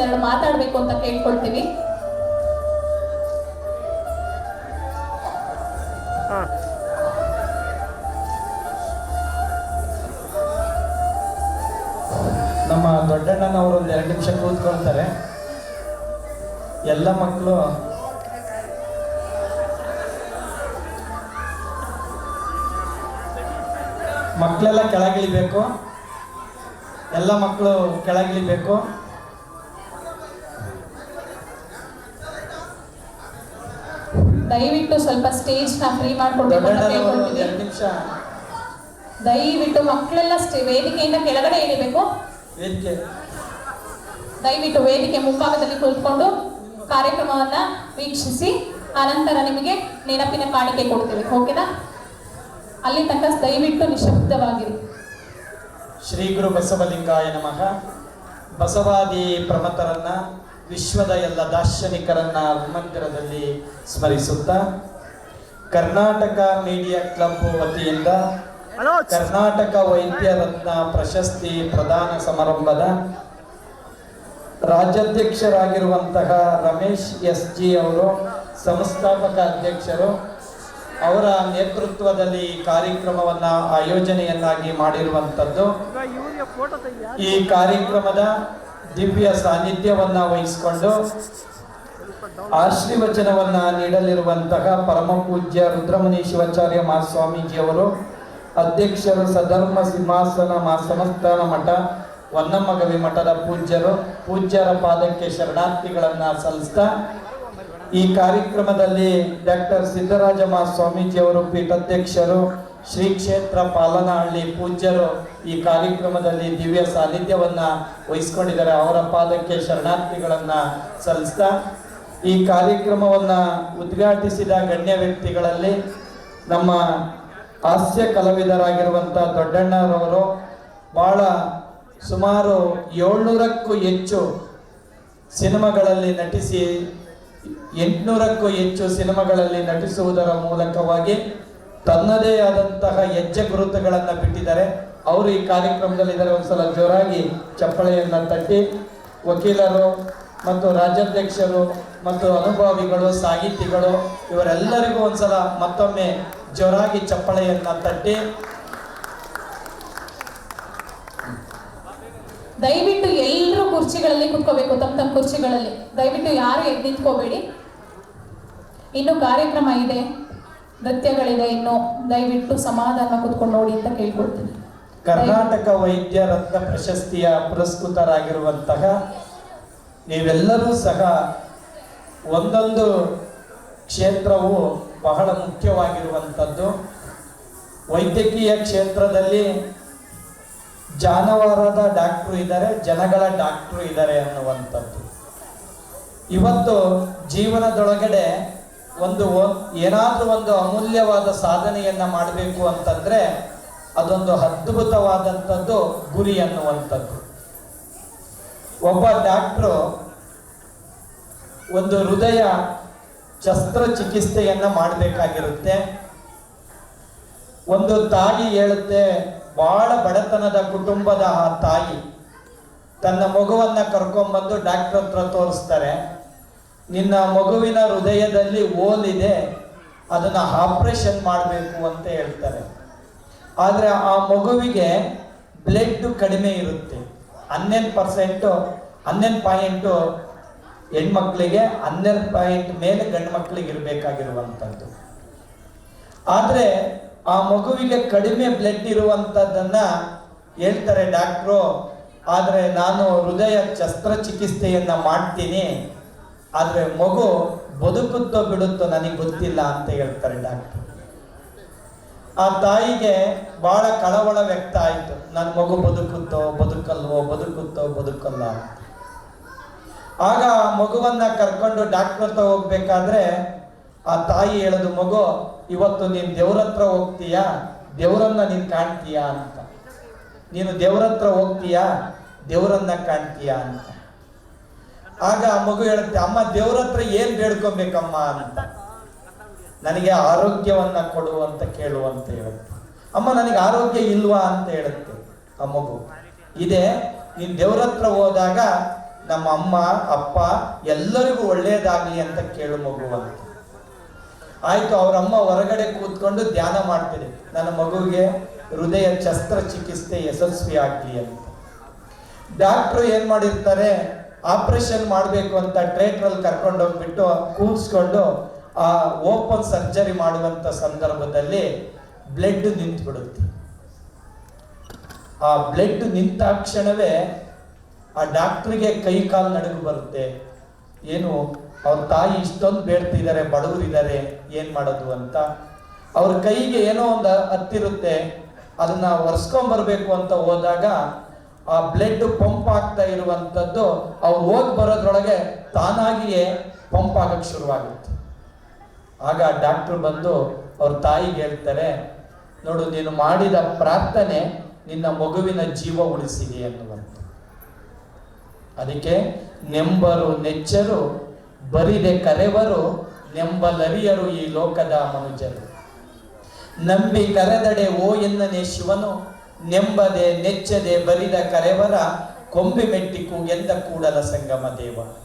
ಒಂದೆರಡು ಮಾತಾಡಬೇಕು ಅಂತ ಕೇಳ್ಕೊಳ್ತೀವಿ. ನಮ್ಮ ದೊಡ್ಡಣ್ಣನವರು ಒಂದು ಎರಡು ನಿಮಿಷ ಕೂತ್ಕೊಳ್ತಾರೆ. ಎಲ್ಲ ಮಕ್ಕಳು ಮಕ್ಕಳೆಲ್ಲ ಕೆಳಗಿಳಿಬೇಕು. ಎಲ್ಲ ಮಕ್ಕಳು ಕೆಳಗಿಳಿಬೇಕು. ದಯವಿಟ್ಟು ಸ್ವಲ್ಪ ಸ್ಟೇಜ್ನ ಫ್ರೀ ಮಾಡ್ಕೊಂಡು ದಯವಿಟ್ಟು ಮಕ್ಕಳೆಲ್ಲ ವೇದಿಕೆಯಿಂದ ಕೆಳಗಡೆ ಇಳಿಬೇಕು. ದಯವಿಟ್ಟು ವೇದಿಕೆ ಮುಂಭಾಗದಲ್ಲಿ ಕುಳಿತುಕೊಂಡು ಕಾರ್ಯಕ್ರಮವನ್ನ ವೀಕ್ಷಿಸಿ ಆನಂತರ ನಿಮಗೆ ನೆನಪಿನ ಕಾಣಿಕೆ ಕೊಡ್ತೇವೆ. ಓಕೆನಾ? ಅಲ್ಲಿ ತನಕ ದಯವಿಟ್ಟು ನಿಶಬ್ದವಾಗಿರಿ. ಶ್ರೀ ಗುರು ಬಸವಲಿಂಗಾಯ ನಮಃ. ಬಸವಾದಿ ಪ್ರಮತರನ್ನ ವಿಶ್ವದ ಎಲ್ಲ ದಾರ್ಶನಿಕರನ್ನ ಮಂದಿರದಲ್ಲಿ ಸ್ಮರಿಸುತ್ತಾ ಕರ್ನಾಟಕ ಮೀಡಿಯಾ ಕ್ಲಬ್ ವತಿಯಿಂದ ಕರ್ನಾಟಕ ವೈದ್ಯ ರತ್ನ ಪ್ರಶಸ್ತಿ ಪ್ರದಾನ ಸಮಾರಂಭದ ರಾಜ್ಯಾಧ್ಯಕ್ಷರಾಗಿರುವಂತಹ ರಮೇಶ್ ಎಸ್ ಜಿ ಅವರು ಸಂಸ್ಥಾಪಕ ಅಧ್ಯಕ್ಷರು ಅವರ ನೇತೃತ್ವದಲ್ಲಿ ಈ ಕಾರ್ಯಕ್ರಮವನ್ನ ಆಯೋಜನೆಯನ್ನಾಗಿ ಮಾಡಿರುವಂತದ್ದು ಈ ಕಾರ್ಯಕ್ರಮದ ದಿವ್ಯ ಸಾನ್ನಿಧ್ಯವನ್ನ ವಹಿಸಿಕೊಂಡು ಆಶೀರ್ವಚನವನ್ನ ನೀಡಲಿರುವಂತಹ ಪರಮ ಪೂಜ್ಯ ರುದ್ರಮುನಿ ಶಿವಾಚಾರ್ಯ ಮಹಾಸ್ವಾಮೀಜಿಯವರು, ಅಧ್ಯಕ್ಷರು ಸಧರ್ಮ ಸಿಂಹಾಸನ ಮಾ ಸಂಸ್ಥಾನ ಮಠ ಹೊನ್ನಮ್ಮಗವಿ ಮಠದ ಪೂಜ್ಯರು, ಪೂಜ್ಯರ ಪಾದಕ್ಕೆ ಶರಣಾರ್ಥಿಗಳನ್ನ ಸಲ್ಲಿಸ್ತಾ ಈ ಕಾರ್ಯಕ್ರಮದಲ್ಲಿ ಡಾಕ್ಟರ್ ಸಿದ್ದರಾಜ ಮಹಾಸ್ವಾಮೀಜಿಯವರು ಪೀಠಾಧ್ಯಕ್ಷರು ಶ್ರೀ ಕ್ಷೇತ್ರ ಪಾಲನಹಳ್ಳಿ ಪೂಜ್ಯರು ಈ ಕಾರ್ಯಕ್ರಮದಲ್ಲಿ ದಿವ್ಯ ಸಾನ್ನಿಧ್ಯವನ್ನು ವಹಿಸ್ಕೊಂಡಿದ್ದಾರೆ. ಅವರ ಪಾದಕ್ಕೆ ಶರಣಾರ್ಥಿಗಳನ್ನು ಸಲ್ಲಿಸ್ತಾ, ಈ ಕಾರ್ಯಕ್ರಮವನ್ನು ಉದ್ಘಾಟಿಸಿದ ಗಣ್ಯ ವ್ಯಕ್ತಿಗಳಲ್ಲಿ ನಮ್ಮ ಹಾಸ್ಯ ಕಲಾವಿದರಾಗಿರುವಂಥ ದೊಡ್ಡಣ್ಣರವರು ಬಹಳ ಸುಮಾರು ಏಳ್ನೂರಕ್ಕೂ ಹೆಚ್ಚು ಸಿನಿಮಾಗಳಲ್ಲಿ ನಟಿಸಿ, ಎಂಟುನೂರಕ್ಕೂ ಹೆಚ್ಚು ಸಿನಿಮಾಗಳಲ್ಲಿ ನಟಿಸುವುದರ ಮೂಲಕವಾಗಿ ತನ್ನದೇ ಆದಂತಹ ಹೆಜ್ಜೆ ಗುರುತುಗಳನ್ನು ಬಿಟ್ಟಿದ್ದಾರೆ. ಅವರು ಈ ಕಾರ್ಯಕ್ರಮದಲ್ಲಿ ಇದ್ದಾರೆ. ಒಂದ್ಸಲ ಜೋರಾಗಿ ಚಪ್ಪಳೆಯನ್ನ ತಟ್ಟಿ ವಕೀಲರು ಮತ್ತು ರಾಜ್ಯಾಧ್ಯಕ್ಷರು ಮತ್ತು ಅನುಭವಿಗಳು, ಸಾಹಿತಿಗಳು ಇವರೆಲ್ಲರಿಗೂ ಒಂದ್ಸಲ ಮತ್ತೊಮ್ಮೆ ಜೋರಾಗಿ ಚಪ್ಪಳೆಯನ್ನ ತಟ್ಟಿ. ದಯವಿಟ್ಟು ಎಲ್ಲರೂ ಕುರ್ಚಿಗಳಲ್ಲಿ ಕುತ್ಕೋಬೇಕು, ತಮ್ಮ ತಮ್ಮ ಕುರ್ಚಿಗಳಲ್ಲಿ. ದಯವಿಟ್ಟು ಯಾರು ಎದ್ದು ನಿಂತ್ಕೋಬೇಡಿ. ಇನ್ನು ಕಾರ್ಯಕ್ರಮ ಇದೆ. ನೃತ್ಯಗಳಿದೆ ಇನ್ನು ದಯವಿಟ್ಟು ಸಮಾಧಾನ ಕುತ್ಕೊಂಡು ನೋಡಿ ಅಂತ ಕೇಳ್ಕೊಳ್ತೀನಿ. ಕರ್ನಾಟಕ ವೈದ್ಯ ರತ್ನ ಪ್ರಶಸ್ತಿಯ ಪುರಸ್ಕೃತರಾಗಿರುವಂತಹ ನೀವೆಲ್ಲರೂ ಸಹ ಒಂದೊಂದು ಕ್ಷೇತ್ರವು ಬಹಳ ಮುಖ್ಯವಾಗಿರುವಂಥದ್ದು. ವೈದ್ಯಕೀಯ ಕ್ಷೇತ್ರದಲ್ಲಿ ಜಾನವಾರದ ಡಾಕ್ಟ್ರು ಇದ್ದಾರೆ, ಜನಗಳ ಡಾಕ್ಟ್ರು ಇದ್ದಾರೆ ಅನ್ನುವಂಥದ್ದು. ಇವತ್ತು ಜೀವನದೊಳಗಡೆ ಒಂದು ಏನಾದರೂ ಒಂದು ಅಮೂಲ್ಯವಾದ ಸಾಧನೆಯನ್ನು ಮಾಡಬೇಕು ಅಂತಂದರೆ ಅದೊಂದು ಅದ್ಭುತವಾದಂಥದ್ದು ಗುರಿ ಅನ್ನುವಂಥದ್ದು. ಒಬ್ಬ ಡಾಕ್ಟ್ರು ಒಂದು ಹೃದಯ ಶಸ್ತ್ರಚಿಕಿತ್ಸೆಯನ್ನು ಮಾಡಬೇಕಾಗಿರುತ್ತೆ. ಒಂದು ತಾಯಿ ಹೇಳುತ್ತೆ ಬಹಳ ಬಡತನದ ಕುಟುಂಬದ ಆ ತಾಯಿ. ತನ್ನ ಮಗುವನ್ನು ಕರ್ಕೊಂಡ್ಬಂದು ಡಾಕ್ಟರ್ ಹತ್ರ ತೋರಿಸ್ತಾರೆ. ನಿನ್ನ ಮಗುವಿನ ಹೃದಯದಲ್ಲಿ ಓಲಿದೆ, ಅದನ್ನ ಆಪರೇಷನ್ ಮಾಡಬೇಕು ಅಂತ ಹೇಳ್ತಾರೆ. ಆದರೆ ಆ ಮಗುವಿಗೆ ಬ್ಲಡ್ ಕಡಿಮೆ ಇರುತ್ತೆ. ಹನ್ನೆರಡು ಪರ್ಸೆಂಟು, ಹನ್ನೆರಡು ಪಾಯಿಂಟು ಹೆಣ್ಮಕ್ಳಿಗೆ ಹನ್ನೆರಡು ಪಾಯಿಂಟ್ ಮೇಲೆ ಗಂಡು ಮಕ್ಕಳಿಗೆ ಇರಬೇಕಾಗಿರುವಂಥದ್ದು. ಆದರೆ ಆ ಮಗುವಿಗೆ ಕಡಿಮೆ ಬ್ಲಡ್ ಇರುವಂಥದ್ದನ್ನ ಹೇಳ್ತಾರೆ ಡಾಕ್ಟ್ರು, ಆದರೆ ನಾನು ಹೃದಯ ಶಸ್ತ್ರಚಿಕಿತ್ಸೆಯನ್ನು ಮಾಡ್ತೀನಿ ಆದರೆ ಮಗು ಬದುಕುತ್ತೋ ಬಿಡುತ್ತೋ ನನಗೆ ಗೊತ್ತಿಲ್ಲ ಅಂತ ಹೇಳ್ತಾರೆ ಡಾಕ್ಟರ್. ಆ ತಾಯಿಗೆ ಬಹಳ ಕಳವಳ ವ್ಯಕ್ತ ಆಯಿತು. ನನ್ನ ಮಗು ಬದುಕುತ್ತೋ, ಬದುಕಲ್ವೋ, ಬದುಕುತ್ತೋ, ಬದುಕಲ್ಲ ಆಗ ಆ ಮಗುವನ್ನ ಕರ್ಕೊಂಡು ಡಾಕ್ಟರ್ ಹತ್ರ ಹೋಗ್ಬೇಕಾದ್ರೆ ಆ ತಾಯಿ ಹೇಳೋದು, ಮಗು, ಇವತ್ತು ನೀನು ದೇವ್ರ ಹತ್ರ ಹೋಗ್ತೀಯಾ? ದೇವರನ್ನ ನೀನು ಕಾಣ್ತೀಯಾ ಅಂತ. ನೀನು ದೇವ್ರ ಹತ್ರ ಹೋಗ್ತೀಯಾ? ದೇವರನ್ನ ಕಾಣ್ತೀಯಾ? ಅಂತ. ಆಗ ಆ ಮಗು ಹೇಳುತ್ತೆ, ಅಮ್ಮ, ದೇವ್ರ ಹತ್ರ ಏನ್ ಬೇಡ್ಕೊಬೇಕಮ್ಮ? ಅಂತ. ನನಗೆ ಆರೋಗ್ಯವನ್ನ ಕೊಡು ಅಂತ ಕೇಳು ಅಂತ ಹೇಳುತ್ತೆ. ಅಮ್ಮ, ನನಗೆ ಆರೋಗ್ಯ ಇಲ್ವಾ? ಅಂತ ಹೇಳುತ್ತೆ ಆ ಮಗು. ಇದೆ, ನೀನ್ ದೇವ್ರ ಹತ್ರ ಹೋದಾಗ ನಮ್ಮ ಅಮ್ಮ, ಅಪ್ಪ ಎಲ್ಲರಿಗೂ ಒಳ್ಳೆಯದಾಗಲಿ ಅಂತ ಕೇಳು ಮಗುವಂತ ಆಯ್ತು, ಅವ್ರ ಅಮ್ಮ ಹೊರಗಡೆ ಕೂತ್ಕೊಂಡು ಧ್ಯಾನ ಮಾಡ್ತೀನಿ ನನ್ನ ಮಗುವಿಗೆ ಹೃದಯ ಶಸ್ತ್ರಚಿಕಿತ್ಸೆ ಯಶಸ್ವಿ ಆಗ್ಲಿ ಅಂತ. ಡಾಕ್ಟ್ರು ಏನ್ ಮಾಡಿರ್ತಾರೆ ಆಪರೇಷನ್ ಮಾಡಬೇಕು ಅಂತ ಟ್ರೇಟ್ರಲ್ಲಿ ಕರ್ಕೊಂಡು ಹೋಗ್ಬಿಟ್ಟು ಕೂರಿಸ್ಕೊಂಡು ಆ ಓಪನ್ ಸರ್ಜರಿ ಮಾಡುವಂತ ಸಂದರ್ಭದಲ್ಲಿ ಬ್ಲಡ್ ನಿಂತು ಬಿಡುತ್ತೆ ಆ ಬ್ಲಡ್ ನಿಂತ ಕ್ಷಣವೇ ಆ ಡಾಕ್ಟ್ರಿಗೆ ಕೈ ಕಾಲು ನಡುಗು ಬರುತ್ತೆ. ಏನು, ಅವ್ರ ತಾಯಿ ಇಷ್ಟೊಂದು ಬೇಡ್ತಿದ್ದಾರೆ ಬಡವರಿದ್ದಾರೆ ಏನ್ ಮಾಡೋದು ಅಂತ. ಅವ್ರ ಕೈಗೆ ಏನೋ ಒಂದು ಹತ್ತಿರುತ್ತೆ, ಅದನ್ನ ಒರೆಸ್ಕೊಂಡ್ ಬರ್ಬೇಕು ಅಂತ ಹೋದಾಗ ಆ ಬ್ಲಡ್ ಪಂಪ್ ಆಗ್ತಾ ಇರುವಂತದ್ದು ಅವ್ರು ಹೋಗಿ ಬರೋದ್ರೊಳಗೆ ತಾನಾಗಿಯೇ ಪಂಪ್ ಆಗಕ್ಕೆ ಶುರುವಾಗುತ್ತೆ ಆಗ ಡಾಕ್ಟರ್ ಬಂದು ಅವ್ರ ತಾಯಿಗೆ ಹೇಳ್ತಾರೆ, ನೋಡು, ನೀನು ಮಾಡಿದ ಪ್ರಾರ್ಥನೆ ನಿನ್ನ ಮಗುವಿನ ಜೀವ ಉಳಿಸಿದೆ ಅನ್ನುವಂತ ಅದಕ್ಕೆ ನೆಂಬರು, ನೆಚ್ಚರು, ಬರಿದೆ ಕರೆವರು, ನೆಂಬಲರಿಯರು ಈ ಲೋಕದ ಮನುಜರು. ನಂಬಿ ಕರೆದಡೆ ಓ ಎನ್ನನೆ ಶಿವನು ನೆಂಬದೆ, ನೆಚ್ಚದೆ ಬರಿದ ಕರೆವರ ಕೊಂಬೆ ಮೆಟ್ಟಿಕು ಎಂದ ಕೂಡಲ ಸಂಗಮ ದೇವ.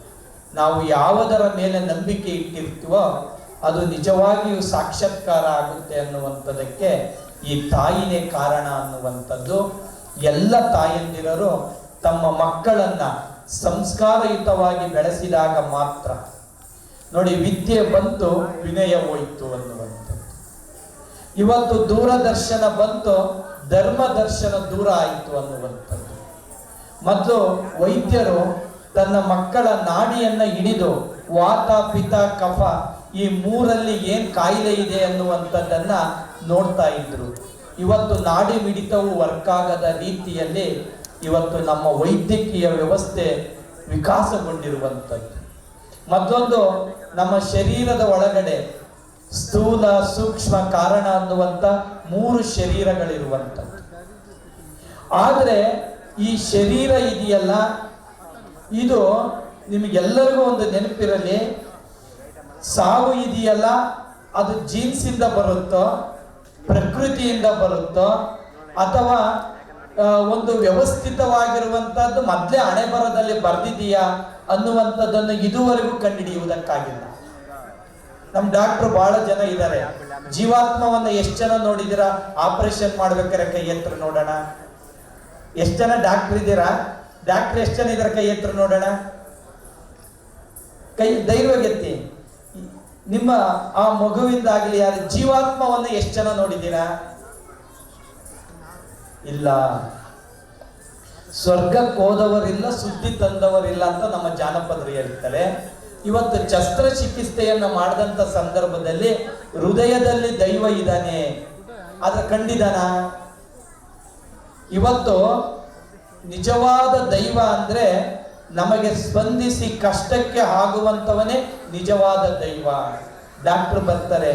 ನಾವು ಯಾವುದರ ಮೇಲೆ ನಂಬಿಕೆ ಇಟ್ಟಿರ್ತೀವೋ ಅದು ನಿಜವಾಗಿಯೂ ಸಾಕ್ಷಾತ್ಕಾರ ಆಗುತ್ತೆ ಅನ್ನುವಂಥದ್ದಕ್ಕೆ ಈ ತಾಯಿನೇ ಕಾರಣ ಅನ್ನುವಂಥದ್ದು. ಎಲ್ಲ ತಾಯಂದಿರರು ತಮ್ಮ ಮಕ್ಕಳನ್ನ ಸಂಸ್ಕಾರಯುತವಾಗಿ ಬೆಳೆಸಿದಾಗ ಮಾತ್ರ. ನೋಡಿ, ವಿದ್ಯೆ ಬಂತು, ವಿನಯ ಹೋಯಿತು ಅನ್ನುವಂಥದ್ದು. ಇವತ್ತು ದೂರದರ್ಶನ ಬಂತು ಧರ್ಮ ದರ್ಶನ ದೂರ ಆಯಿತು ಅನ್ನುವಂಥದ್ದು. ಮತ್ತು ವೈದ್ಯರು ತನ್ನ ಮಕ್ಕಳ ನಾಡಿಯನ್ನ ಹಿಡಿದು ವಾತ, ಪಿತ, ಕಫ ಈ ಮೂರಲ್ಲಿ ಏನ್ ಕಾಯಿಲೆ ಇದೆ ಅನ್ನುವಂಥದ್ದನ್ನ ನೋಡ್ತಾ ಇದ್ರು. ಇವತ್ತು ನಾಡಿ ಮಿಡಿತವು ವರ್ಕ್ ಆಗದ ರೀತಿಯಲ್ಲಿ ಇವತ್ತು ನಮ್ಮ ವೈದ್ಯಕೀಯ ವ್ಯವಸ್ಥೆ ವಿಕಾಸಗೊಂಡಿರುವಂಥದ್ದು. ಮತ್ತೊಂದು, ನಮ್ಮ ಶರೀರದ ಒಳಗಡೆ ಸ್ಥೂಲ ಸೂಕ್ಷ್ಮ ಕಾರಣ ಅನ್ನುವಂಥ ಮೂರು ಶರೀರಗಳಿರುವಂಥದ್ದು. ಆದರೆ ಈ ಶರೀರ ಇದೆಯಲ್ಲ? ಇದು ನಿಮಗೆಲ್ಲರಿಗೂ ಒಂದು ನೆನಪಿರಲಿ. ಸಾವು ಇದೆಯಲ್ಲ? ಅದು ಜೀನ್ಸ್ ಇಂದ ಬರುತ್ತೋ, ಪ್ರಕೃತಿಯಿಂದ ಬರುತ್ತೋ, ಅಥವಾ ಒಂದು ವ್ಯವಸ್ಥಿತವಾಗಿರುವಂಥದ್ದು ಮೊದಲೇ ಹಣೆ ಬರದಲ್ಲಿ ಬರ್ದಿದೆಯಾ ಅನ್ನುವಂಥದ್ದನ್ನು ಇದುವರೆಗೂ ಕಂಡುಹಿಡಿಯುವುದಕ್ಕಾಗಿಲ್ಲ. ನಮ್ ಡಾಕ್ಟರ್ ಬಹಳ ಜನ ಇದ್ದಾರೆ ಜೀವಾತ್ಮವನ್ನ ಎಷ್ಟು ಜನ ನೋಡಿದಿರಾ? ಆಪರೇಷನ್ ಮಾಡ್ಬೇಕಾರೆ ಕೈ ಎತ್ತರ ನೋಡೋಣ. ಎಷ್ಟು ಜನ ಡಾಕ್ಟರ್ ಇದ್ದೀರಾ? ಡಾಕ್ಟರ್ ಎಷ್ಟು ಜನ ಇದಾರೆ ಕೈ ಎತ್ತರ ನೋಡೋಣ? ಕೈ ಧೈರ್ಯವಾಗಿ ಎತ್ತಿ. ನಿಮ್ಮ ಆ ಮಗುವಿಂದಾಗಲಿ ಯಾರು ಜೀವಾತ್ಮವನ್ನ ಎಷ್ಟು ಜನ ನೋಡಿದ್ದೀರಾ ಇಲ್ಲ. ಸ್ವರ್ಗಕ್ಕೆ ಹೋದವರಿಲ್ಲ ಸುದ್ದಿ ತಂದವರಿಲ್ಲ ಅಂತ ನಮ್ಮ ಜಾನಪದರು ಹೇಳ್ತಾರೆ ಇವತ್ತು ಶಸ್ತ್ರಚಿಕಿತ್ಸೆಯನ್ನ ಮಾಡಿದಂತ ಸಂದರ್ಭದಲ್ಲಿ ಹೃದಯದಲ್ಲಿ ದೈವ ಇದ್ದಾನೆ. ಆದ್ರೆ ಕಂಡಿದಾನ ಇವತ್ತು ನಿಜವಾದ ದೈವ ಅಂದ್ರೆ ನಮಗೆ ಸ್ಪಂದಿಸಿ ಕಷ್ಟಕ್ಕೆ ಆಗುವಂತವನೇ ನಿಜವಾದ ದೈವ. ಡಾಕ್ಟರ್ ಬರ್ತಾರೆ.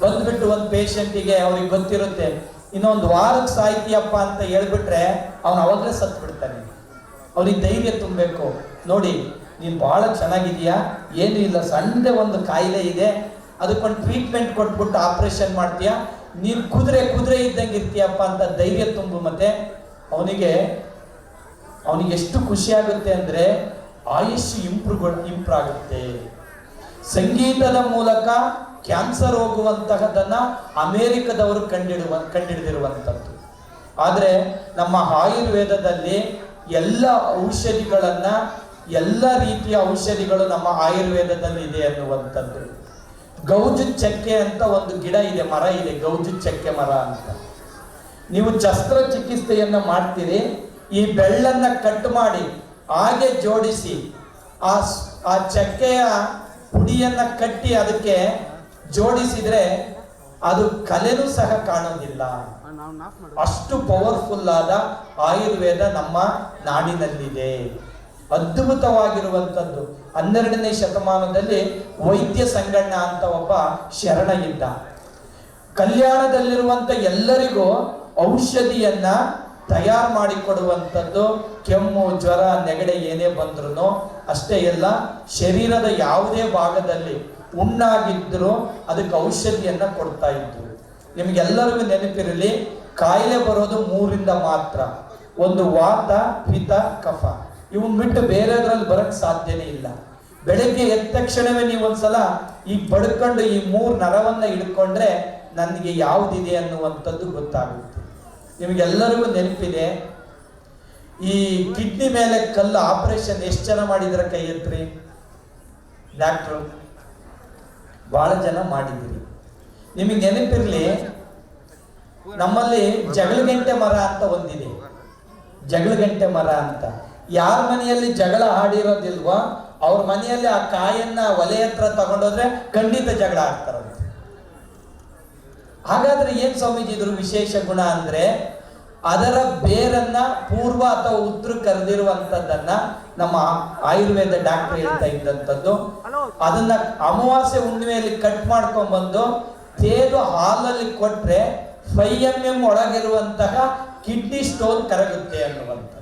ಬಂದ್ಬಿಟ್ಟು ಒಂದು ಪೇಷಂಟಿಗೆ ಅವ್ರಿಗೆ ಗೊತ್ತಿರುತ್ತೆ, ಇನ್ನೊಂದು ವಾರಕ್ಕೆ ಸಾಯ್ತೀಯಪ್ಪ ಅಂತ ಹೇಳ್ಬಿಟ್ರೆ ಅವನು ಅವಾಗಲೇ ಸತ್ತು ಬಿಡ್ತಾನೆ ಅವ್ರಿಗೆ ಧೈರ್ಯ ತುಂಬಬೇಕು. ನೋಡಿ ನೀನು ಬಹಳ ಚೆನ್ನಾಗಿದೆಯಾ ಏನು ಇಲ್ಲ ಸಣ್ಣದೇ ಒಂದು ಕಾಯಿಲೆ ಇದೆ. ಅದಕ್ಕೊಂದು ಟ್ರೀಟ್ಮೆಂಟ್ ಕೊಟ್ಬಿಟ್ಟು ಆಪರೇಷನ್ ಮಾಡ್ತೀಯಾ? ನೀನು ಕುದುರೆ ಕುದುರೆ ಇದ್ದಂಗೆ ಇರ್ತೀಯಪ್ಪ ಅಂತ ಧೈರ್ಯ ತುಂಬು ಮತ್ತೆ. ಅವನಿಗೆ ಅವನಿಗೆ ಎಷ್ಟು ಖುಷಿಯಾಗುತ್ತೆ ಅಂದ್ರೆ ಆಯುಷ್ ಇಂಪ್ರೂವ್ ಇಂಪ್ರೂವ್ ಆಗುತ್ತೆ. ಸಂಗೀತದ ಮೂಲಕ ಕ್ಯಾನ್ಸರ್ ಹೋಗುವಂತಹದನ್ನ ಅಮೆರಿಕದವರು ಕಂಡಿಡುವ ಕಂಡಿಡಿದಿರುವಂಥದ್ದು ಆದರೆ ನಮ್ಮ ಆಯುರ್ವೇದದಲ್ಲಿ ಎಲ್ಲ ಔಷಧಿಗಳನ್ನ ಎಲ್ಲ ರೀತಿಯ ಔಷಧಿಗಳು ನಮ್ಮ ಆಯುರ್ವೇದದಲ್ಲಿ ಇದೆ ಅನ್ನುವಂಥದ್ದು. ಗೌಜು ಚಕ್ಕೆ ಅಂತ ಒಂದು ಗಿಡ ಇದೆ, ಮರ ಇದೆ, ಗೌಜು ಚಕ್ಕೆ ಮರ ಅಂತ. ನೀವು ಶಸ್ತ್ರಚಿಕಿತ್ಸೆಯನ್ನ ಮಾಡ್ತೀರಿ, ಈ ಬೆಳ್ಳನ್ನ ಕಟ್ ಮಾಡಿ ಹಾಗೆ ಜೋಡಿಸಿ ಆ ಆ ಚಕ್ಕೆಯ ಪುಡಿಯನ್ನ ಕಟ್ಟಿ ಅದಕ್ಕೆ ಜೋಡಿಸಿದ್ರೆ ಅದು ಕಲೆನೂ ಸಹ ಕಾಣೋದಿಲ್ಲ ಅಷ್ಟು ಪವರ್ಫುಲ್ ಆದ ಆಯುರ್ವೇದ ನಮ್ಮ ನಾಡಿನಲ್ಲಿದೆ. ಅದ್ಭುತವಾಗಿರುವಂಥದ್ದು. ಹನ್ನೆರಡನೇ ಶತಮಾನದಲ್ಲಿ ವೈದ್ಯ ಸಂಗಣ್ಣ ಅಂತ ಒಬ್ಬ ಶರಣ ಇದ್ದ. ಕಲ್ಯಾಣದಲ್ಲಿರುವಂಥ ಎಲ್ಲರಿಗೂ ಔಷಧಿಯನ್ನ ತಯಾರು ಮಾಡಿಕೊಡುವಂಥದ್ದು ಕೆಮ್ಮು, ಜ್ವರ, ನೆಗಡೆ ಏನೇ ಬಂದ್ರು ಅಷ್ಟೇ ಎಲ್ಲ ಶರೀರದ ಯಾವುದೇ ಭಾಗದಲ್ಲಿ ಉಣ್ಣಾಗಿದ್ದರೂ ಅದಕ್ಕೆ ಔಷಧಿಯನ್ನ ಕೊಡ್ತಾ ಇದ್ರು. ನಿಮ್ಗೆಲ್ಲರಿಗೂ ನೆನಪಿರಲಿ, ಕಾಯಿಲೆ ಬರೋದು ಮೂರಿಂದ ಮಾತ್ರ. ಒಂದು ವಾತ ಪಿತ ಕಫ. ಇವನ್ ಬಿಟ್ಟು ಬೇರೆದ್ರಲ್ಲಿ ಬರಕ್ ಸಾಧ್ಯನೇ ಇಲ್ಲ. ಬೆಳಗ್ಗೆ ಎದ್ದ ತಕ್ಷಣವೇ ನೀವು ಒಂದ್ಸಲ ಈ ಬಡ್ಕೊಂಡು ಈ ಮೂರ್ ನರವನ್ನ ಹಿಡ್ಕೊಂಡ್ರೆ ನನಗೆ ಯಾವ್ದಿದೆ ಅನ್ನುವಂಥದ್ದು ಗೊತ್ತಾಗುತ್ತೆ. ನಿಮಗೆಲ್ಲರಿಗೂ ನೆನಪಿದೆ, ಈ ಕಿಡ್ನಿ ಮೇಲೆ ಕಲ್ಲು ಆಪರೇಷನ್ ಎಷ್ಟು ಜನ ಮಾಡಿದ್ರ ಕೈ ಎತ್ರಿ? ಡಾಕ್ಟ್ರು ಬಹಳ ಜನ ಮಾಡಿದ್ದೀರಿ. ನಿಮಗೆ ನೆನಪಿರ್ಲಿ, ನಮ್ಮಲ್ಲಿ ಜಗಳಗಂಟೆ ಮರ ಅಂತ ಒಂದಿದೆ. ಜಗಳಗಂಟೆ ಮರ ಅಂತ. ಯಾರ ಮನೆಯಲ್ಲಿ ಜಗಳ ಆಡಿರೋದಿಲ್ವೋ ಅವ್ರ ಮನೆಯಲ್ಲಿ ಆ ಕಾಯನ್ನ ಒಲೆ ಹತ್ರ ತಗೊಂಡೋದ್ರೆ ಖಂಡಿತ ಜಗಳ ಆಡ್ತಾರಂತೆ ಹಾಗಾದ್ರೆ ಏನ್ ಸ್ವಾಮೀಜಿ ಇದ್ರ ವಿಶೇಷ ಗುಣ ಅಂದ್ರೆ ಅದರ ಬೇರನ್ನ ಪೂರ್ವ ಅಥವಾ ಉತ್ತರ ಕರೆದಿರುವಂತದ್ದನ್ನ ನಮ್ಮ ಆಯುರ್ವೇದ ಡಾಕ್ಟರ್ ಹೇಳ್ತಾ ಇದ್ದಂಥದ್ದು. ಅದನ್ನ ಅಮಾವಾಸ್ಯೆ ಹುಣ್ಣಿಮೆಯಲ್ಲಿ ಕಟ್ ಮಾಡ್ಕೊಂಡ್ ಬಂದು ತೇದು ಹಾಲಲ್ಲಿ ಕೊಟ್ರೆ ಫೈ ಎಂ ಎಂ ಒಳಗಿರುವಂತಹ ಕಿಡ್ನಿ ಸ್ಟೋನ್ ಕರಗುತ್ತೆ ಅನ್ನುವಂಥದ್ದು.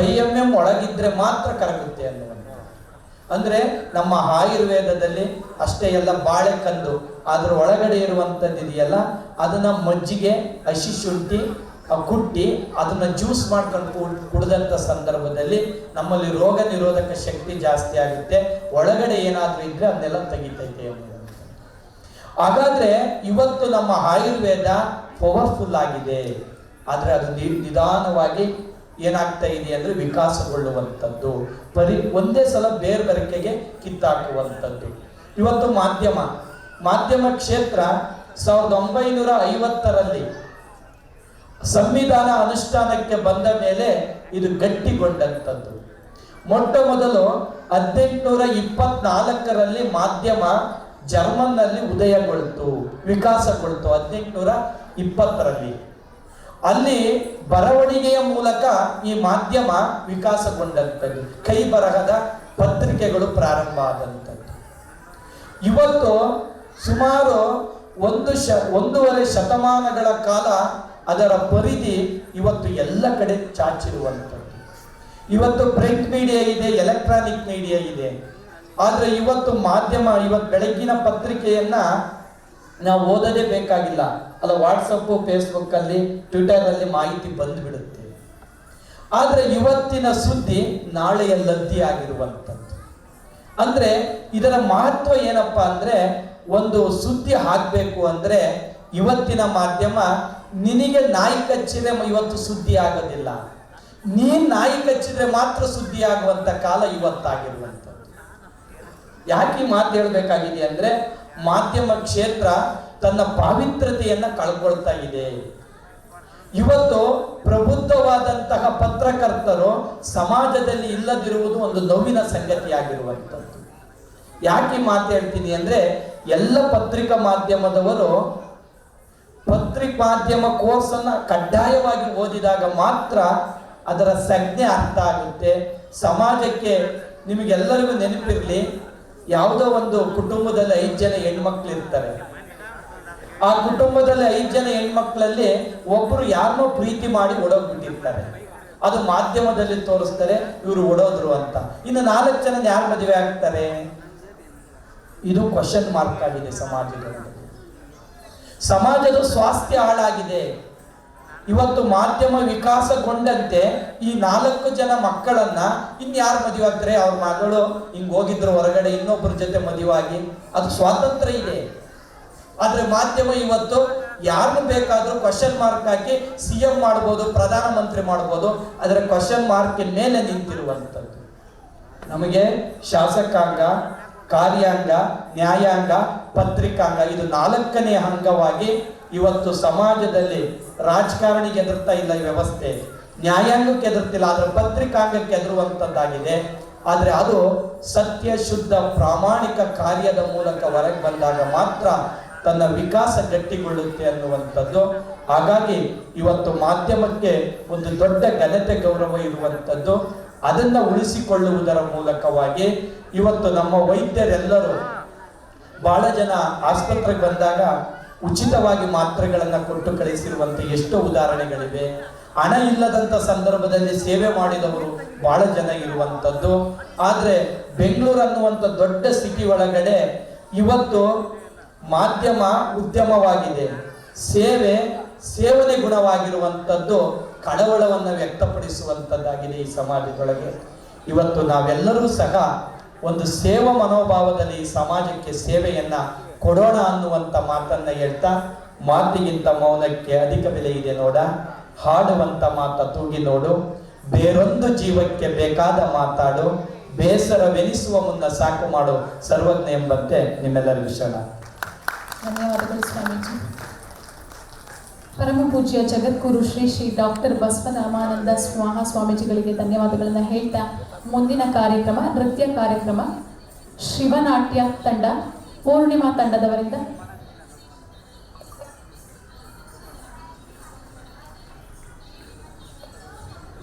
ಎಂ ಒಳಗಿದ್ರೆ ಮಾತ್ರ ಕರಗುತ್ತೆ ಅನ್ನುವಂಥ ಅಂದ್ರೆ ನಮ್ಮ ಆಯುರ್ವೇದದಲ್ಲಿ ಅಷ್ಟೇ ಎಲ್ಲ ಬಾಳೆಕಂದು ಅದ್ರ ಒಳಗಡೆ ಇರುವಂಥದ್ದು ಇದೆಯಲ್ಲ, ಅದನ್ನ ಮಜ್ಜಿಗೆ, ಹಸಿ ಶುಂಠಿ ಕುಟ್ಟಿ ಅದನ್ನ ಜ್ಯೂಸ್ ಮಾಡ್ಕೊಂಡು ಕುಡ್- ಕುಡಿದಂತ ಸಂದರ್ಭದಲ್ಲಿ ನಮ್ಮಲ್ಲಿ ರೋಗ ನಿರೋಧಕ ಶಕ್ತಿ ಜಾಸ್ತಿ ಆಗುತ್ತೆ. ಒಳಗಡೆ ಏನಾದ್ರೂ ಇದ್ರೆ ಅದನ್ನೆಲ್ಲ ತೆಗಿತೈತೆ ಹಾಗಾದರೆ ಇವತ್ತು ನಮ್ಮ ಆಯುರ್ವೇದ ಪವರ್ಫುಲ್ ಆಗಿದೆ. ಆದ್ರೆ ಅದು ನಿಧಾನವಾಗಿ ಏನಾಗ್ತಾ ಇದೆ ಅಂದ್ರೆ ವಿಕಾಸಗೊಳ್ಳುವಂಥದ್ದು. ಪರಿ, ಒಂದೇ ಸಲ ಬೇರ್ಬರಿಕೆಗೆ ಕಿತ್ತಾಕುವಂಥದ್ದು. ಇವತ್ತು ಮಾಧ್ಯಮ ಮಾಧ್ಯಮ ಕ್ಷೇತ್ರ ಸಾವಿರದ ಒಂಬೈನೂರ ಐವತ್ತರಲ್ಲಿ ಸಂವಿಧಾನ ಅನುಷ್ಠಾನಕ್ಕೆ ಬಂದ ಮೇಲೆ ಇದು ಗಟ್ಟಿಗೊಂಡಂಥದ್ದು. ಮೊಟ್ಟ ಮೊದಲು ಹದಿನೆಂಟುನೂರ ಇಪ್ಪತ್ನಾಲ್ಕರಲ್ಲಿ ಮಾಧ್ಯಮ ಜರ್ಮನ್ನಲ್ಲಿ ಉದಯಗೊಳ್ತು, ವಿಕಾಸಗೊಳ್ತು ಹದಿನೆಂಟುನೂರ ಇಪ್ಪತ್ತರಲ್ಲಿ. ಅಲ್ಲಿ ಬರವಣಿಗೆಯ ಮೂಲಕ ಈ ಮಾಧ್ಯಮ ವಿಕಾಸಗೊಂಡಂಥದ್ದು. ಕೈ ಬರಹದ ಪತ್ರಿಕೆಗಳು ಪ್ರಾರಂಭ ಆದಂಥದ್ದು. ಇವತ್ತು ಸುಮಾರು ಒಂದು ಶ, ಒಂದೂವರೆ ಶತಮಾನಗಳ ಕಾಲ ಅದರ ಪರಿಧಿ ಇವತ್ತು ಎಲ್ಲ ಕಡೆ ಚಾಚಿರುವಂಥದ್ದು. ಇವತ್ತು ಪ್ರಿಂಟ್ ಮೀಡಿಯಾ ಇದೆ, ಎಲೆಕ್ಟ್ರಾನಿಕ್ ಮೀಡಿಯಾ ಇದೆ. ಆದರೆ ಇವತ್ತು ಮಾಧ್ಯಮ, ಇವತ್ತು ಬೆಳಗ್ಗಿನ ಪತ್ರಿಕೆಯನ್ನ ನಾವು ಓದೋದೇ ಬೇಕಾಗಿಲ್ಲ. ಅಲ್ಲ ವಾಟ್ಸಪ್ ಫೇಸ್ಬುಕ್ ಅಲ್ಲಿ ಟ್ವಿಟರ್ ಅಲ್ಲಿ ಮಾಹಿತಿ ಬಂದುಬಿಡುತ್ತೆ. ಆದರೆ ಇವತ್ತಿನ ಸುದ್ದಿ ನಾಳೆಯ ಲದ್ದಿ ಆಗಿರುವಂಥದ್ದು. ಅಂದ್ರೆ ಇದರ ಮಹತ್ವ ಏನಪ್ಪ ಅಂದ್ರೆ ಒಂದು ಸುದ್ದಿ ಆಗಬೇಕು ಅಂದ್ರೆ ಇವತ್ತಿನ ಮಾಧ್ಯಮ ನಿನಗೆ ನಾಯಿ ಕಚ್ಚಿದ್ರೆ ಇವತ್ತು ಸುದ್ದಿ ಆಗೋದಿಲ್ಲ. ನೀನ್ ನಾಯಿ ಕಚ್ಚಿದ್ರೆ ಮಾತ್ರ ಸುದ್ದಿ ಆಗುವಂತ ಕಾಲ ಇವತ್ತಾಗಿರುವಂಥದ್ದು. ಯಾಕೆ ಮಾತು ಹೇಳಬೇಕಾಗಿದೆ ಅಂದ್ರೆ ಮಾಧ್ಯಮ ಕ್ಷೇತ್ರ ತನ್ನ ಪಾವಿತ್ರತೆಯನ್ನ ಕಳ್ಕೊಳ್ತಾ ಇದೆ. ಇವತ್ತು ಪ್ರಬುದ್ಧವಾದಂತಹ ಪತ್ರಕರ್ತರು ಸಮಾಜದಲ್ಲಿ ಇಲ್ಲದಿರುವುದು ಒಂದು ನೋವಿನ ಸಂಗತಿಯಾಗಿರುವಂಥದ್ದು. ಯಾಕೆ ಮಾತಾಡ್ತೀನಿ ಅಂದ್ರೆ ಎಲ್ಲ ಪತ್ರಿಕಾ ಮಾಧ್ಯಮದವರು ಪತ್ರಿಕಾ ಮಾಧ್ಯಮ ಕೋರ್ಸ್ ಅನ್ನ ಕಡ್ಡಾಯವಾಗಿ ಓದಿದಾಗ ಮಾತ್ರ ಅದರ ಸಂಜ್ಞೆ ಅರ್ಥ ಆಗುತ್ತೆ. ಸಮಾಜಕ್ಕೆ ನಿಮಗೆಲ್ಲರಿಗೂ ನೆನಪಿರ್ಲಿ ಯಾವುದೋ ಒಂದು ಕುಟುಂಬದಲ್ಲಿ ಐದು ಜನ ಹೆಣ್ಮಕ್ಳು ಇರ್ತಾರೆ ಆ ಕುಟುಂಬದಲ್ಲಿ ಐದು ಜನ ಹೆಣ್ಮಕ್ಳಲ್ಲಿ ಒಬ್ರು ಯಾರನ್ನೋ ಪ್ರೀತಿ ಮಾಡಿ ಓಡೋಗ್ಬಿಟ್ಟಿರ್ತಾರೆ. ಅದು ಮಾಧ್ಯಮದಲ್ಲಿ ತೋರಿಸ್ತಾರೆ, ಇವರು ಓಡೋದ್ರು ಅಂತ. ಇನ್ನು ನಾಲ್ಕು ಜನ ಯಾರು ಮದುವೆ ಆಗ್ತಾರೆ? ಇದು ಕ್ವಶನ್ ಮಾರ್ಕ್ ಆಗಿದೆ ಸಮಾಜದಲ್ಲಿ. ಸಮಾಜದ ಸ್ವಾಸ್ಥ್ಯ ಹಾಳಾಗಿದೆ. ಇವತ್ತು ಮಾಧ್ಯಮ ವಿಕಾಸಗೊಂಡಂತೆ ಈ ನಾಲ್ಕು ಜನ ಮಕ್ಕಳನ್ನ ಇನ್ಯಾರು ಮದುವೆ ಆಗ್ತಾರೆ? ಅವ್ರ ಮಗಳು ಹಿಂಗ್ ಹೋಗಿದ್ರು ಹೊರಗಡೆ ಇನ್ನೊಬ್ಬರ ಜೊತೆ ಮದುವಾಗಿ ಅದು ಸ್ವಾತಂತ್ರ್ಯ ಇದೆ. ಆದ್ರೆ ಮಾಧ್ಯಮ ಇವತ್ತು ಯಾರನ್ನು ಬೇಕಾದ್ರೂ ಕ್ವಶನ್ ಮಾರ್ಕ್ ಹಾಕಿ ಸಿ ಎಂ ಮಾಡ್ಬೋದು, ಪ್ರಧಾನಮಂತ್ರಿ ಮಾಡ್ಬೋದು. ಅದರ ಕ್ವಶನ್ ಮಾರ್ಕ್ ಮೇಲೆ ನಿಂತಿರುವಂಥದ್ದು. ನಮಗೆ ಶಾಸಕಾಂಗ, ಕಾರ್ಯಾಂಗ, ನ್ಯಾಯಾಂಗ, ಪತ್ರಿಕಾಂಗ, ಇದು ನಾಲ್ಕನೇ ಅಂಗವಾಗಿ ಇವತ್ತು ಸಮಾಜದಲ್ಲಿ ರಾಜಕಾರಣಿಗೆ ಎದುರ್ತಾ ಇಲ್ಲ ಈ ವ್ಯವಸ್ಥೆ. ನ್ಯಾಯಾಂಗಕ್ಕೆ ಎದುರ್ತಿಲ್ಲ, ಆದರೆ ಪತ್ರಿಕಾಂಗಕ್ಕೆ ಎದುರುವಂಥದ್ದಾಗಿದೆ ಆದರೆ ಅದು ಸತ್ಯ, ಶುದ್ಧ, ಪ್ರಾಮಾಣಿಕ ಕಾರ್ಯದ ಮೂಲಕ ಹೊರಗೆ ಬಂದಾಗ ಮಾತ್ರ ತನ್ನ ವಿಕಾಸ ಗಟ್ಟಿಗೊಳ್ಳುತ್ತೆ ಅನ್ನುವಂಥದ್ದು. ಹಾಗಾಗಿ ಇವತ್ತು ಮಾಧ್ಯಮಕ್ಕೆ ಒಂದು ದೊಡ್ಡ ಘನತೆ ಗೌರವ ಇರುವಂಥದ್ದು. ಅದನ್ನು ಉಳಿಸಿಕೊಳ್ಳುವುದರ ಮೂಲಕವಾಗಿ ಇವತ್ತು ನಮ್ಮ ವೈದ್ಯರೆಲ್ಲರೂ ಬಹಳ ಜನ ಆಸ್ಪತ್ರೆಗೆ ಬಂದಾಗ ಉಚಿತವಾಗಿ ಮಾತ್ರೆಗಳನ್ನು ಕೊಟ್ಟು ಕಳಿಸಿರುವಂತೆ ಎಷ್ಟೋ ಉದಾಹರಣೆಗಳಿವೆ. ಹಣ ಇಲ್ಲದಂತ ಸಂದರ್ಭದಲ್ಲಿ ಸೇವೆ ಮಾಡಿದವರು ಬಹಳ ಜನ ಇರುವಂತದ್ದು. ಆದರೆ ಬೆಂಗಳೂರು ಅನ್ನುವಂಥ ದೊಡ್ಡ ಸಿಟಿ ಒಳಗಡೆ ಇವತ್ತು ಮಾಧ್ಯಮ ಉದ್ಯಮವಾಗಿದೆ. ಸೇವೆ, ಸೇವನೆ ಗುಣವಾಗಿರುವಂಥದ್ದು ಕಳವಳವನ್ನು ವ್ಯಕ್ತಪಡಿಸುವಂಥದ್ದಾಗಿದೆ ಈ ಸಮಾಜದೊಳಗೆ. ಇವತ್ತು ನಾವೆಲ್ಲರೂ ಸಹ ಒಂದು ಸೇವಾ ಮನೋಭಾವದಲ್ಲಿ ಈ ಸಮಾಜಕ್ಕೆ ಸೇವೆಯನ್ನ ಕೊಡೋಣ ಅನ್ನುವಂಥ ಮಾತನ್ನ ಹೇಳ್ತಾ ಮಾತಿಗಿಂತ ಮೌನಕ್ಕೆ ಅಧಿಕ ಬೆಲೆ ಇದೆ ನೋಡ. ಹಾಡುವಂತ ಮಾತ ತೂಗಿ ನೋಡು. ಬೇರೊಂದು ಜೀವಕ್ಕೆ ಬೇಕಾದ ಮಾತಾಡು. ಬೇಸರವೆನಿಸುವ ಮುನ್ನ ಸಾಕು ಮಾಡು. ಸರ್ವಜ್ಞ ಎಂಬಂತೆ ನಿಮ್ಮೆಲ್ಲರ ವಿಷಯ. ಧನ್ಯವಾದಗಳು ಸ್ವಾಮೀಜಿ. ಪರಮ ಪೂಜ್ಯ ಜಗದ್ಗುರು ಶ್ರೀ ಶ್ರೀ ಡಾಕ್ಟರ್ ಬಸವರಾಮಾನಂದ ಸ್ವಾಹ ಸ್ವಾಮೀಜಿಗಳಿಗೆ ಧನ್ಯವಾದಗಳನ್ನು ಹೇಳ್ತಾ ಮುಂದಿನ ಕಾರ್ಯಕ್ರಮ, ನೃತ್ಯ ಕಾರ್ಯಕ್ರಮ, ಶಿವನಾಟ್ಯ ತಂಡ. ಪೂರ್ಣಿಮಾ ತಂಡದವರಿಂದ?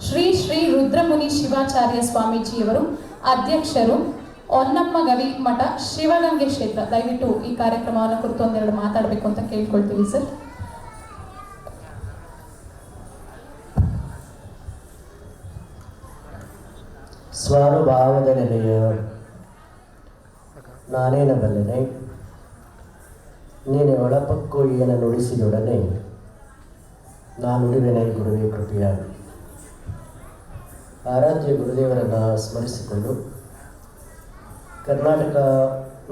ಶ್ರೀ ಶ್ರೀ ರುದ್ರಮುನಿ ಶಿವಾಚಾರ್ಯ ಸ್ವಾಮೀಜಿಯವರು, ಅಧ್ಯಕ್ಷರು ಹೊನ್ನಮ್ಮ ಗವಿ ಮಠ, ಶಿವಗಂಗೆ ಕ್ಷೇತ್ರ. ದಯವಿಟ್ಟು ಈ ಕಾರ್ಯಕ್ರಮವನ್ನು ಕುರಿತು ಒಂದೆರಡು ಮಾತಾಡಬೇಕು ಅಂತ ಕೇಳ್ಕೊಳ್ತೀವಿ ಸರ್. ಸ್ವಾನುಭಾವದ ನೆಲೆಯ ನಾನೇನ ಬಲ್ಲೆನೆ ನೀನೆ ಒಳಪಕ್ಕು ಏನ ನುಡಿಸಿದೊಡನೆ ನಾನು ನುಡಿವೆನೆ ಗುರುವೇ ಕೃಪೆಯಾಗಿ ಆರಾಧ್ಯ ಗುರುದೇವರನ್ನು ಸ್ಮರಿಸಿಕೊಂಡು ಕರ್ನಾಟಕ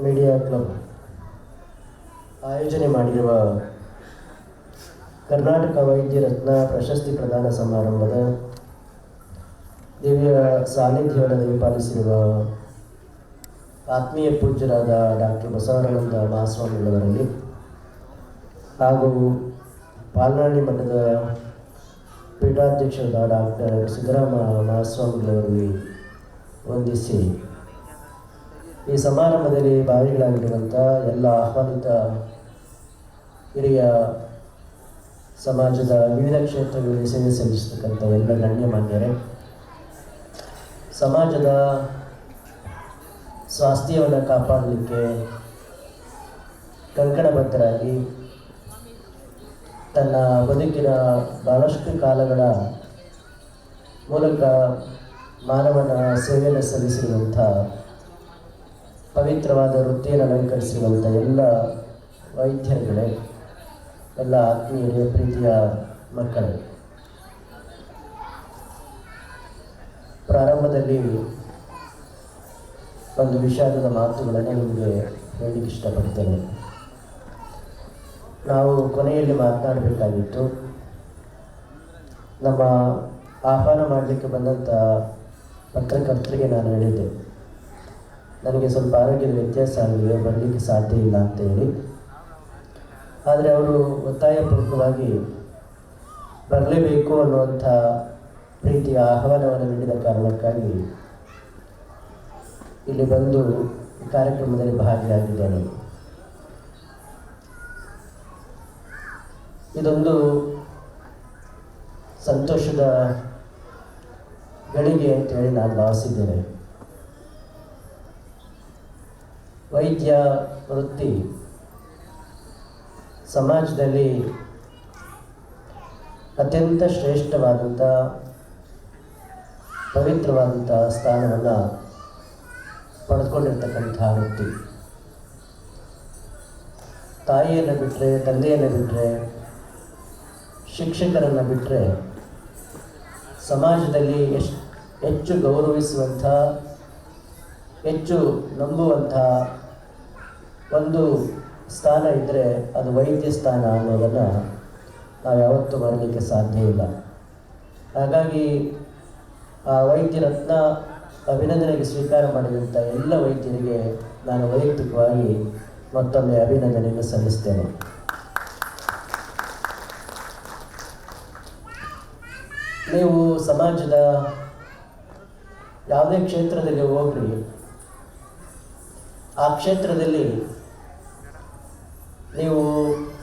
ಮೀಡಿಯಾ ಕ್ಲಬ್ ಆಯೋಜನೆ ಮಾಡಿರುವ ಕರ್ನಾಟಕ ವೈದ್ಯ ರತ್ನ ಪ್ರಶಸ್ತಿ ಪ್ರದಾನ ಸಮಾರಂಭದ ದಿವ್ಯ ಸಾನ್ನಿಧ್ಯವನ್ನು ದಯಪಾಲಿಸಿರುವ ಆತ್ಮೀಯ ಪೂಜ್ಯರಾದ ಡಾಕ್ಟರ್ ಬಸವಾನಂದ ಮಹಾಸ್ವಾಮಿಗಳವರಲ್ಲಿ ಹಾಗೂ ಪಾಲ್ನಾಡಿ ಮಠದ ಪೀಠಾಧ್ಯಕ್ಷರಾದ ಡಾಕ್ಟರ್ ಸಿದ್ದರಾಮ ಮಹಾಸ್ವಾಮಿಗಳವರಲ್ಲಿ ವಂದಿಸಿ ಈ ಸಮಾರಂಭದಲ್ಲಿ ಭಾಗಿಗಳಾಗಿರುವಂಥ ಎಲ್ಲ ಆಹ್ವಾನಿತ ಹಿರಿಯ ಸಮಾಜದ ವಿವಿಧ ಕ್ಷೇತ್ರಗಳಲ್ಲಿ ಸೇವೆ ಸಲ್ಲಿಸತಕ್ಕಂಥ ಎಲ್ಲ ಗಣ್ಯಮಾನ್ಯರೇ, ಸಮಾಜದ ಸ್ವಾಸ್ಥ್ಯವನ್ನು ಕಾಪಾಡಲಿಕ್ಕೆ ಕಂಕಣಬದ್ಧರಾಗಿ ತನ್ನ ಬದುಕಿನ ಬಹಳಷ್ಟು ಕಾಲಗಳ ಮೂಲಕ ಮಾನವನ ಸೇವೆಯನ್ನು ಸಲ್ಲಿಸಿರುವಂಥ ಪವಿತ್ರವಾದ ವೃತ್ತಿಯನ್ನು ಅಲಂಕರಿಸಿರುವಂಥ ಎಲ್ಲ ವೈದ್ಯರುಗಳೇ, ಎಲ್ಲ ಆತ್ಮೀಯರೇ, ಪ್ರೀತಿಯ ಮಕ್ಕಳೇ. ಪ್ರಾರಂಭದಲ್ಲಿ ಒಂದು ವಿಷಾದದ ಮಾತುಗಳನ್ನು ನಿಮಗೆ ಹೇಳಲಿಕ್ಕೆ ಇಷ್ಟಪಡ್ತೇನೆ. ನಾವು ಕೊನೆಯಲ್ಲಿ ಮಾತನಾಡಬೇಕಾಗಿತ್ತು, ನಮ್ಮ ಆಹ್ವಾನ ಮಾಡಲಿಕ್ಕೆ ಬಂದಂಥ ಪತ್ರಕರ್ತರಿಗೆ ನಾನು ಹೇಳಿದ್ದೆ. ನನಗೆ ಸ್ವಲ್ಪ ಆರೋಗ್ಯದ ವ್ಯತ್ಯಾಸ ಆಗಿದೆ, ಬರಲಿಕ್ಕೆ ಸಾಧ್ಯ ಇಲ್ಲ ಅಂತ ಹೇಳಿ. ಆದರೆ ಅವರು ಒತ್ತಾಯಪೂರ್ವಕವಾಗಿ ಬರಲೇಬೇಕು ಅನ್ನುವಂಥ ಪ್ರೀತಿಯ ಆಹ್ವಾನವನ್ನು ನೀಡಿದ ಕಾರಣಕ್ಕಾಗಿ ಇಲ್ಲಿ ಬಂದು ಕಾರ್ಯಕ್ರಮದಲ್ಲಿ ಭಾಗಿಯಾಗಿದ್ದಾನೆ. ಇದೊಂದು ಸಂತೋಷದ ಗಳಿಗೆ ಅಂತೇಳಿ ನಾನು ಭಾವಿಸಿದ್ದೇನೆ. ವೈದ್ಯ ವೃತ್ತಿ ಸಮಾಜದಲ್ಲಿ ಅತ್ಯಂತ ಶ್ರೇಷ್ಠವಾದಂಥ ಪವಿತ್ರವಾದಂಥ ಸ್ಥಾನವನ್ನು ಪಡೆದುಕೊಂಡಿರ್ತಕ್ಕಂಥ ವೃತ್ತಿ ತಾಯಿಯನ್ನು ಬಿಟ್ಟರೆ ತಂದೆಯನ್ನು ಬಿಟ್ಟರೆ ಶಿಕ್ಷಕರನ್ನು ಬಿಟ್ಟರೆ ಸಮಾಜದಲ್ಲಿ ಎಷ್ಟು, ಹೆಚ್ಚು ಗೌರವಿಸುವಂಥ, ಹೆಚ್ಚು ನಂಬುವಂಥ ಒಂದು ಸ್ಥಾನ ಇದ್ದರೆ ಅದು ವೈದ್ಯ ಸ್ಥಾನ ಅನ್ನೋದನ್ನು ನಾವು ಯಾವತ್ತೂ ಮಾಡಲಿಕ್ಕೆ ಸಾಧ್ಯ ಇಲ್ಲ. ಹಾಗಾಗಿ ಆ ವೈದ್ಯ ರತ್ನ ಅಭಿನಂದನೆಗೆ ಸ್ವೀಕಾರ ಮಾಡಿದಂಥ ಎಲ್ಲ ವೈದ್ಯರಿಗೆ ನಾನು ವೈಯಕ್ತಿಕವಾಗಿ ಮತ್ತೊಮ್ಮೆ ಅಭಿನಂದನೆಯನ್ನು ಸಲ್ಲಿಸ್ತೇನೆ. ನೀವು ಸಮಾಜದ ಯಾವುದೇ ಕ್ಷೇತ್ರದಲ್ಲಿ ಹೋಗ್ರಿ, ಆ ಕ್ಷೇತ್ರದಲ್ಲಿ ನೀವು